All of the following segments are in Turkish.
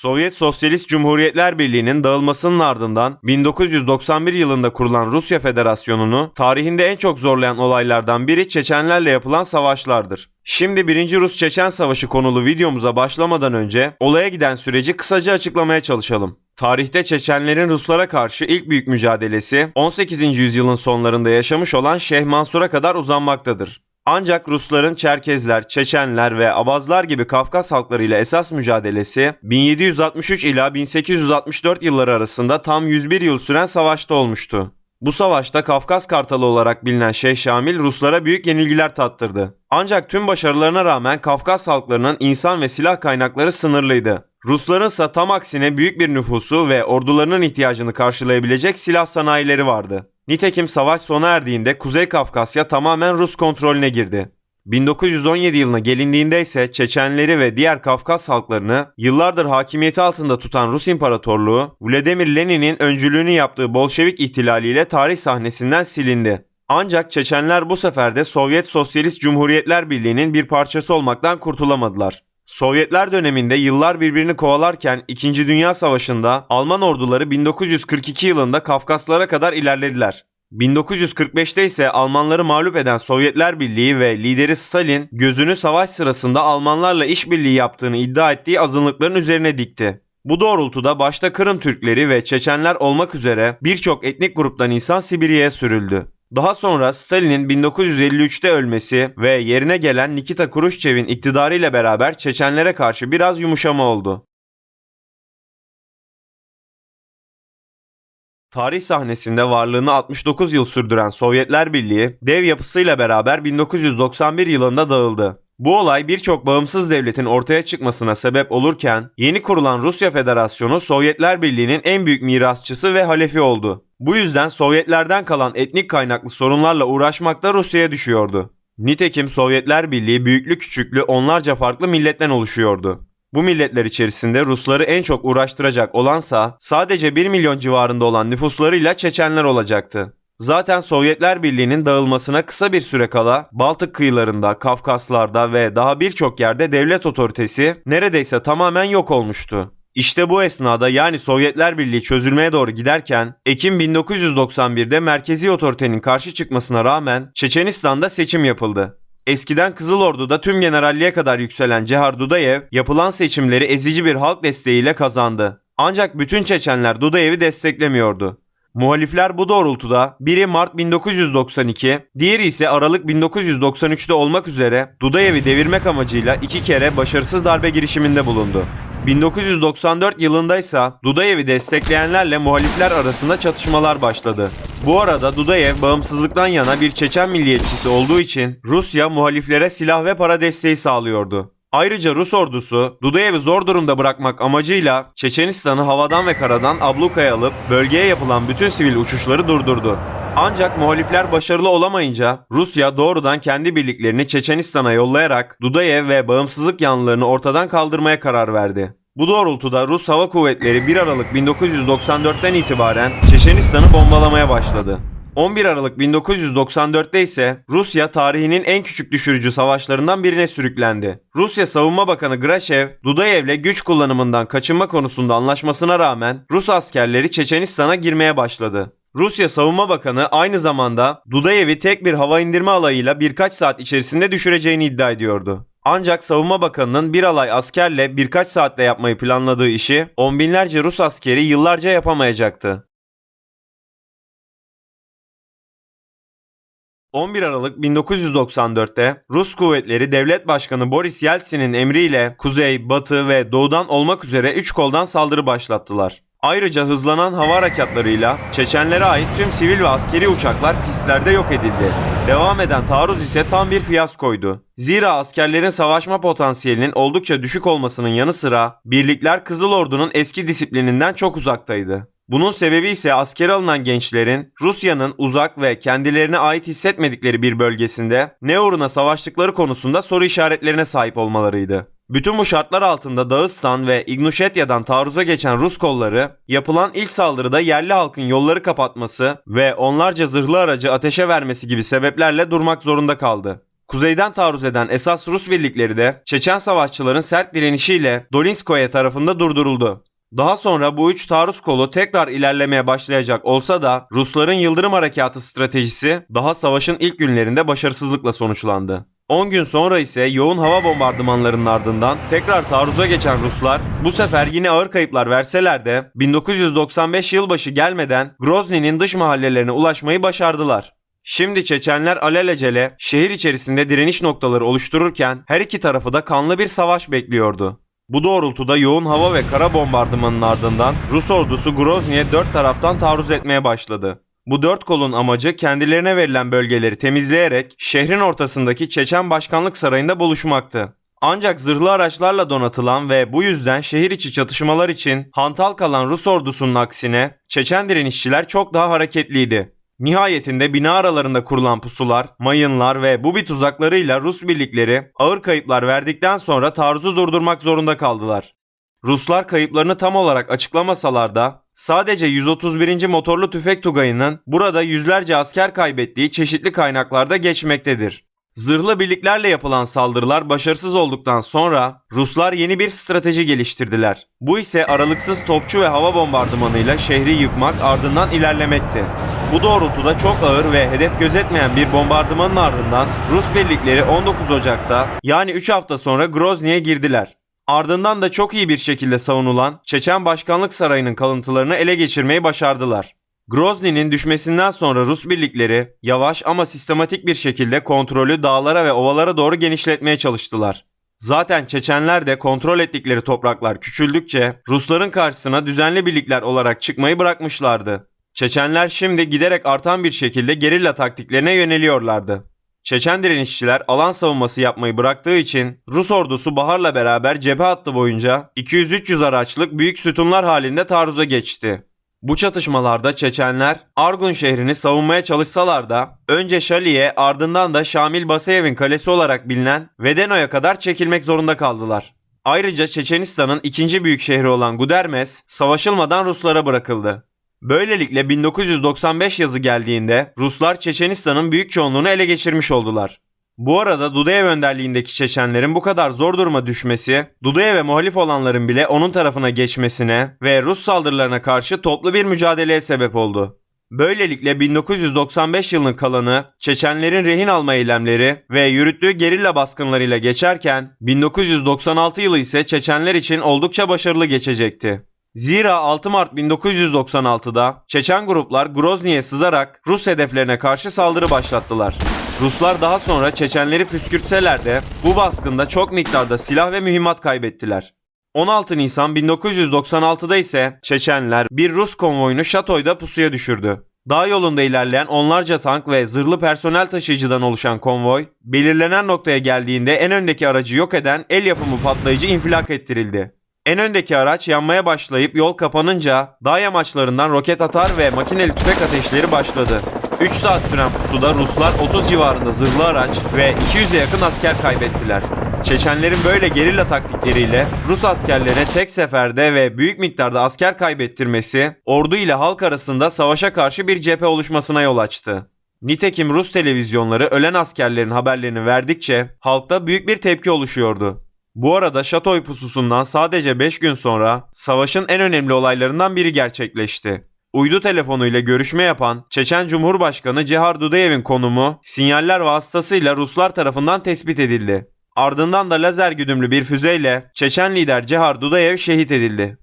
Sovyet Sosyalist Cumhuriyetler Birliği'nin dağılmasının ardından 1991 yılında kurulan Rusya Federasyonu'nu tarihinde en çok zorlayan olaylardan biri Çeçenlerle yapılan savaşlardır. Şimdi 1. Rus-Çeçen Savaşı konulu videomuza başlamadan önce olaya giden süreci kısaca açıklamaya çalışalım. Tarihte Çeçenlerin Ruslara karşı ilk büyük mücadelesi 18. yüzyılın sonlarında yaşamış olan Şeyh Mansur'a kadar uzanmaktadır. Ancak Rusların Çerkezler, Çeçenler ve Abazlar gibi Kafkas halklarıyla esas mücadelesi 1763 ila 1864 yılları arasında tam 101 yıl süren savaşta olmuştu. Bu savaşta Kafkas Kartalı olarak bilinen Şeyh Şamil Ruslara büyük yenilgiler tattırdı. Ancak tüm başarılarına rağmen Kafkas halklarının insan ve silah kaynakları sınırlıydı. Rusların ise tam aksine büyük bir nüfusu ve ordularının ihtiyacını karşılayabilecek silah sanayileri vardı. Nitekim savaş sona erdiğinde Kuzey Kafkasya tamamen Rus kontrolüne girdi. 1917 yılına gelindiğinde ise Çeçenleri ve diğer Kafkas halklarını yıllardır hakimiyeti altında tutan Rus İmparatorluğu, Vladimir Lenin'in öncülüğünü yaptığı Bolşevik ihtilaliyle tarih sahnesinden silindi. Ancak Çeçenler bu sefer de Sovyet Sosyalist Cumhuriyetler Birliği'nin bir parçası olmaktan kurtulamadılar. Sovyetler döneminde yıllar birbirini kovalarken 2. Dünya Savaşı'nda Alman orduları 1942 yılında Kafkaslara kadar ilerlediler. 1945'te ise Almanları mağlup eden Sovyetler Birliği ve lideri Stalin gözünü savaş sırasında Almanlarla işbirliği yaptığını iddia ettiği azınlıkların üzerine dikti. Bu doğrultuda başta Kırım Türkleri ve Çeçenler olmak üzere birçok etnik gruptan insan Sibirya'ya sürüldü. Daha sonra Stalin'in 1953'te ölmesi ve yerine gelen Nikita Khrushchev'in iktidarıyla beraber Çeçenlere karşı biraz yumuşama oldu. Tarih sahnesinde varlığını 69 yıl sürdüren Sovyetler Birliği dev yapısıyla beraber 1991 yılında dağıldı. Bu olay birçok bağımsız devletin ortaya çıkmasına sebep olurken yeni kurulan Rusya Federasyonu Sovyetler Birliği'nin en büyük mirasçısı ve halefi oldu. Bu yüzden Sovyetlerden kalan etnik kaynaklı sorunlarla uğraşmak da Rusya'ya düşüyordu. Nitekim Sovyetler Birliği büyüklü küçüklü onlarca farklı milletten oluşuyordu. Bu milletler içerisinde Rusları en çok uğraştıracak olansa sadece 1 milyon civarında olan nüfuslarıyla Çeçenler olacaktı. Zaten Sovyetler Birliği'nin dağılmasına kısa bir süre kala Baltık kıyılarında, Kafkaslarda ve daha birçok yerde devlet otoritesi neredeyse tamamen yok olmuştu. İşte bu esnada yani Sovyetler Birliği çözülmeye doğru giderken Ekim 1991'de merkezi otoritenin karşı çıkmasına rağmen Çeçenistan'da seçim yapıldı. Eskiden Kızıl Ordu'da tüm generalliğe kadar yükselen Cehar Dudayev yapılan seçimleri ezici bir halk desteğiyle kazandı. Ancak bütün Çeçenler Dudayev'i desteklemiyordu. Muhalifler bu doğrultuda biri Mart 1992, diğeri ise Aralık 1993'te olmak üzere Dudayev'i devirmek amacıyla iki kere başarısız darbe girişiminde bulundu. 1994 yılında ise Dudayev'i destekleyenlerle muhalifler arasında çatışmalar başladı. Bu arada Dudayev bağımsızlıktan yana bir Çeçen milliyetçisi olduğu için Rusya muhaliflere silah ve para desteği sağlıyordu. Ayrıca Rus ordusu Dudayev'i zor durumda bırakmak amacıyla Çeçenistan'ı havadan ve karadan ablukaya alıp bölgeye yapılan bütün sivil uçuşları durdurdu. Ancak muhalifler başarılı olamayınca Rusya doğrudan kendi birliklerini Çeçenistan'a yollayarak Dudayev ve bağımsızlık yanlılarını ortadan kaldırmaya karar verdi. Bu doğrultuda Rus Hava Kuvvetleri 1 Aralık 1994'ten itibaren Çeçenistan'ı bombalamaya başladı. 11 Aralık 1994'te ise Rusya tarihinin en küçük düşürücü savaşlarından birine sürüklendi. Rusya Savunma Bakanı Grashev, Dudayev'le güç kullanımından kaçınma konusunda anlaşmasına rağmen Rus askerleri Çeçenistan'a girmeye başladı. Rusya Savunma Bakanı aynı zamanda Dudayev'i tek bir hava indirme alayıyla birkaç saat içerisinde düşüreceğini iddia ediyordu. Ancak Savunma Bakanı'nın bir alay askerle birkaç saatte yapmayı planladığı işi on binlerce Rus askeri yıllarca yapamayacaktı. 11 Aralık 1994'te Rus kuvvetleri devlet başkanı Boris Yeltsin'in emriyle kuzey, batı ve doğudan olmak üzere 3 koldan saldırı başlattılar. Ayrıca hızlanan hava harekatlarıyla Çeçenlere ait tüm sivil ve askeri uçaklar pistlerde yok edildi. Devam eden taarruz ise tam bir fiyaskoydu. Zira askerlerin savaşma potansiyelinin oldukça düşük olmasının yanı sıra birlikler Kızıl Ordu'nun eski disiplininden çok uzaktaydı. Bunun sebebi ise askere alınan gençlerin Rusya'nın uzak ve kendilerine ait hissetmedikleri bir bölgesinde ne uğruna savaştıkları konusunda soru işaretlerine sahip olmalarıydı. Bütün bu şartlar altında Dağıstan ve İgnuşetya'dan taarruza geçen Rus kolları yapılan ilk saldırıda yerli halkın yolları kapatması ve onlarca zırhlı aracı ateşe vermesi gibi sebeplerle durmak zorunda kaldı. Kuzeyden taarruz eden esas Rus birlikleri de Çeçen savaşçıların sert direnişiyle Dolinskoye tarafında durduruldu. Daha sonra bu üç taarruz kolu tekrar ilerlemeye başlayacak olsa da Rusların Yıldırım Harekatı stratejisi daha savaşın ilk günlerinde başarısızlıkla sonuçlandı. 10 gün sonra ise yoğun hava bombardımanlarının ardından tekrar taarruza geçen Ruslar bu sefer yine ağır kayıplar verseler de 1995 yılbaşı gelmeden Grozny'nin dış mahallelerine ulaşmayı başardılar. Şimdi Çeçenler alelacele şehir içerisinde direniş noktaları oluştururken her iki tarafı da kanlı bir savaş bekliyordu. Bu doğrultuda yoğun hava ve kara bombardımanın ardından Rus ordusu Grozny'e dört taraftan taarruz etmeye başladı. Bu dört kolun amacı kendilerine verilen bölgeleri temizleyerek şehrin ortasındaki Çeçen Başkanlık Sarayı'nda buluşmaktı. Ancak zırhlı araçlarla donatılan ve bu yüzden şehir içi çatışmalar için hantal kalan Rus ordusunun aksine Çeçen direnişçiler çok daha hareketliydi. Nihayetinde bina aralarında kurulan pusular, mayınlar ve bu bir tuzaklarıyla Rus birlikleri ağır kayıplar verdikten sonra taarruzu durdurmak zorunda kaldılar. Ruslar kayıplarını tam olarak açıklamasalar da sadece 131. motorlu tüfek tugayının burada yüzlerce asker kaybettiği çeşitli kaynaklarda geçmektedir. Zırhlı birliklerle yapılan saldırılar başarısız olduktan sonra Ruslar yeni bir strateji geliştirdiler. Bu ise aralıksız topçu ve hava bombardımanıyla şehri yıkmak ardından ilerlemekti. Bu doğrultuda çok ağır ve hedef gözetmeyen bir bombardımanın ardından Rus birlikleri 19 Ocak'ta yani 3 hafta sonra Grozny'e girdiler. Ardından da çok iyi bir şekilde savunulan Çeçen Başkanlık Sarayı'nın kalıntılarını ele geçirmeyi başardılar. Grozny'nin düşmesinden sonra Rus birlikleri yavaş ama sistematik bir şekilde kontrolü dağlara ve ovalara doğru genişletmeye çalıştılar. Zaten Çeçenler de kontrol ettikleri topraklar küçüldükçe Rusların karşısına düzenli birlikler olarak çıkmayı bırakmışlardı. Çeçenler şimdi giderek artan bir şekilde gerilla taktiklerine yöneliyorlardı. Çeçen direnişçiler alan savunması yapmayı bıraktığı için Rus ordusu Bahar'la beraber cephe hattı boyunca 200-300 araçlık büyük sütunlar halinde taarruza geçti. Bu çatışmalarda Çeçenler Argun şehrini savunmaya çalışsalar da önce Şali'ye ardından da Şamil Basayev'in kalesi olarak bilinen Vedeno'ya kadar çekilmek zorunda kaldılar. Ayrıca Çeçenistan'ın ikinci büyük şehri olan Gudermes savaşılmadan Ruslara bırakıldı. Böylelikle 1995 yazı geldiğinde Ruslar Çeçenistan'ın büyük çoğunluğunu ele geçirmiş oldular. Bu arada Dudayev önderliğindeki Çeçenlerin bu kadar zor duruma düşmesi, Dudayev'e muhalif olanların bile onun tarafına geçmesine ve Rus saldırılarına karşı toplu bir mücadeleye sebep oldu. Böylelikle 1995 yılının kalanı Çeçenlerin rehin alma eylemleri ve yürüttüğü gerilla baskınlarıyla geçerken 1996 yılı ise Çeçenler için oldukça başarılı geçecekti. Zira 6 Mart 1996'da Çeçen gruplar Grozny'ye sızarak Rus hedeflerine karşı saldırı başlattılar. Ruslar daha sonra Çeçenleri püskürtseler de bu baskında çok miktarda silah ve mühimmat kaybettiler. 16 Nisan 1996'da ise Çeçenler bir Rus konvoyunu Şatoy'da pusuya düşürdü. Dağ yolunda ilerleyen onlarca tank ve zırhlı personel taşıyıcıdan oluşan konvoy, belirlenen noktaya geldiğinde en öndeki aracı yok eden el yapımı patlayıcı infilak ettirildi. En öndeki araç yanmaya başlayıp yol kapanınca dağ yamaçlarından roket atar ve makineli tüfek ateşleri başladı. 3 saat süren pusuda Ruslar 30 civarında zırhlı araç ve 200'e yakın asker kaybettiler. Çeçenlerin böyle gerilla taktikleriyle Rus askerlerine tek seferde ve büyük miktarda asker kaybettirmesi ordu ile halk arasında savaşa karşı bir cephe oluşmasına yol açtı. Nitekim Rus televizyonları ölen askerlerin haberlerini verdikçe halkta büyük bir tepki oluşuyordu. Bu arada Şatoy pususundan sadece 5 gün sonra savaşın en önemli olaylarından biri gerçekleşti. Uydu telefonuyla görüşme yapan Çeçen Cumhurbaşkanı Cehar Dudayev'in konumu sinyaller vasıtasıyla Ruslar tarafından tespit edildi. Ardından da lazer güdümlü bir füzeyle Çeçen lider Cehar Dudayev şehit edildi.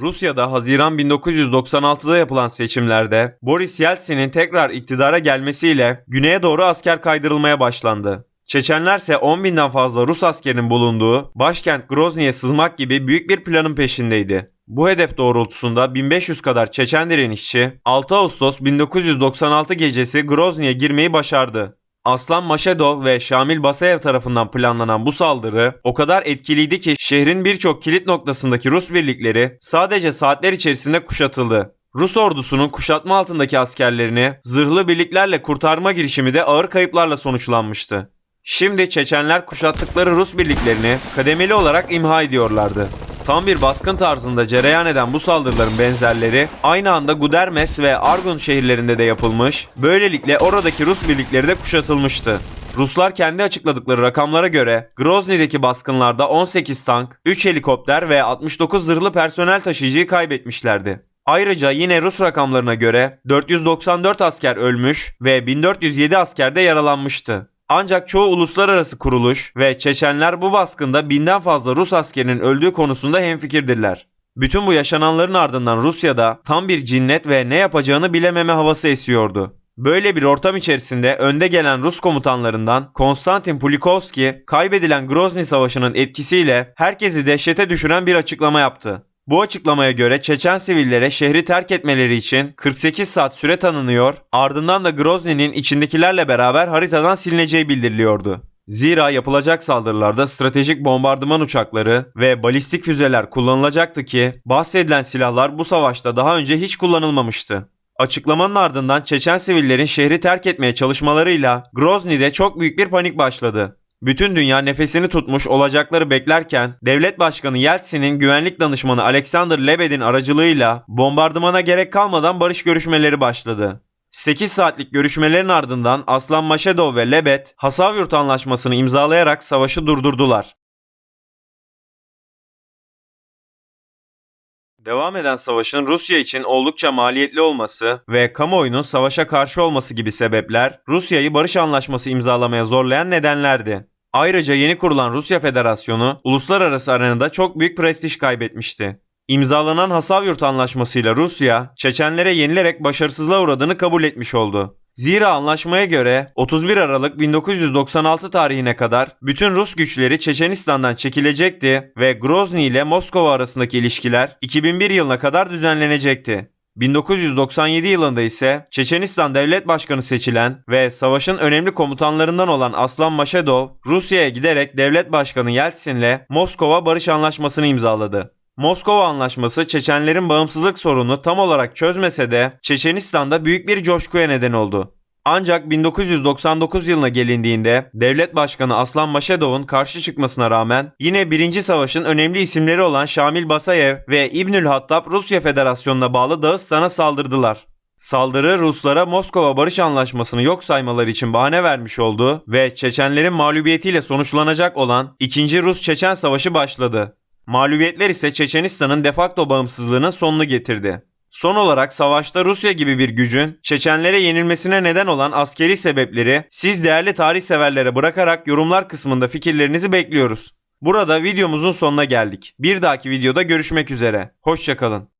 Rusya'da Haziran 1996'da yapılan seçimlerde Boris Yeltsin'in tekrar iktidara gelmesiyle güneye doğru asker kaydırılmaya başlandı. Çeçenler ise 10 binden fazla Rus askerinin bulunduğu başkent Grozny'ye sızmak gibi büyük bir planın peşindeydi. Bu hedef doğrultusunda 1500 kadar Çeçen direnişçi 6 Ağustos 1996 gecesi Grozny'ye girmeyi başardı. Aslan Maşedov ve Şamil Basayev tarafından planlanan bu saldırı o kadar etkiliydi ki şehrin birçok kilit noktasındaki Rus birlikleri sadece saatler içerisinde kuşatıldı. Rus ordusunun kuşatma altındaki askerlerini zırhlı birliklerle kurtarma girişimi de ağır kayıplarla sonuçlanmıştı. Şimdi Çeçenler kuşattıkları Rus birliklerini kademeli olarak imha ediyorlardı. Tam bir baskın tarzında cereyan eden bu saldırıların benzerleri aynı anda Gudermes ve Argon şehirlerinde de yapılmış, böylelikle oradaki Rus birlikleri de kuşatılmıştı. Ruslar kendi açıkladıkları rakamlara göre Grozny'deki baskınlarda 18 tank, 3 helikopter ve 69 zırhlı personel taşıyıcıyı kaybetmişlerdi. Ayrıca yine Rus rakamlarına göre 494 asker ölmüş ve 1407 asker de yaralanmıştı. Ancak çoğu uluslararası kuruluş ve Çeçenler bu baskında binden fazla Rus askerinin öldüğü konusunda hemfikirdirler. Bütün bu yaşananların ardından Rusya'da tam bir cinnet ve ne yapacağını bilememe havası esiyordu. Böyle bir ortam içerisinde önde gelen Rus komutanlarından Konstantin Pulikovski kaybedilen Grozny Savaşı'nın etkisiyle herkesi dehşete düşüren bir açıklama yaptı. Bu açıklamaya göre Çeçen sivillere şehri terk etmeleri için 48 saat süre tanınıyor, ardından da Grozny'nin içindekilerle beraber haritadan silineceği bildiriliyordu. Zira yapılacak saldırılarda stratejik bombardıman uçakları ve balistik füzeler kullanılacaktı ki bahsedilen silahlar bu savaşta daha önce hiç kullanılmamıştı. Açıklamanın ardından Çeçen sivillerin şehri terk etmeye çalışmalarıyla Grozny'de çok büyük bir panik başladı. Bütün dünya nefesini tutmuş olacakları beklerken devlet başkanı Yeltsin'in güvenlik danışmanı Alexander Lebed'in aracılığıyla bombardımana gerek kalmadan barış görüşmeleri başladı. 8 saatlik görüşmelerin ardından Aslan Maşedov ve Lebed Hasavyurt Anlaşması'nı imzalayarak savaşı durdurdular. Devam eden savaşın Rusya için oldukça maliyetli olması ve kamuoyunun savaşa karşı olması gibi sebepler Rusya'yı barış anlaşması imzalamaya zorlayan nedenlerdi. Ayrıca yeni kurulan Rusya Federasyonu uluslararası arenada çok büyük prestij kaybetmişti. İmzalanan Hasavyurt Anlaşması'yla Rusya, Çeçenlere yenilerek başarısızlığa uğradığını kabul etmiş oldu. Zira anlaşmaya göre 31 Aralık 1996 tarihine kadar bütün Rus güçleri Çeçenistan'dan çekilecekti ve Grozny ile Moskova arasındaki ilişkiler 2001 yılına kadar düzenlenecekti. 1997 yılında ise Çeçenistan Devlet Başkanı seçilen ve savaşın önemli komutanlarından olan Aslan Maşedov, Rusya'ya giderek Devlet Başkanı Yeltsin'le Moskova Barış Anlaşması'nı imzaladı. Moskova Anlaşması Çeçenlerin bağımsızlık sorununu tam olarak çözmese de Çeçenistan'da büyük bir coşkuya neden oldu. Ancak 1999 yılına gelindiğinde devlet başkanı Aslan Maşedov'un karşı çıkmasına rağmen yine birinci savaşın önemli isimleri olan Şamil Basayev ve İbnül Hattab Rusya Federasyonu'na bağlı Dağıstan'a saldırdılar. Saldırı Ruslara Moskova Barış Anlaşması'nı yok saymaları için bahane vermiş oldu ve Çeçenlerin mağlubiyetiyle sonuçlanacak olan 2. Rus-Çeçen Savaşı başladı. Mağlubiyetler ise Çeçenistan'ın defakto bağımsızlığının sonunu getirdi. Son olarak savaşta Rusya gibi bir gücün Çeçenlere yenilmesine neden olan askeri sebepleri siz değerli tarih severlere bırakarak yorumlar kısmında fikirlerinizi bekliyoruz. Burada videomuzun sonuna geldik. Bir dahaki videoda görüşmek üzere. Hoşçakalın.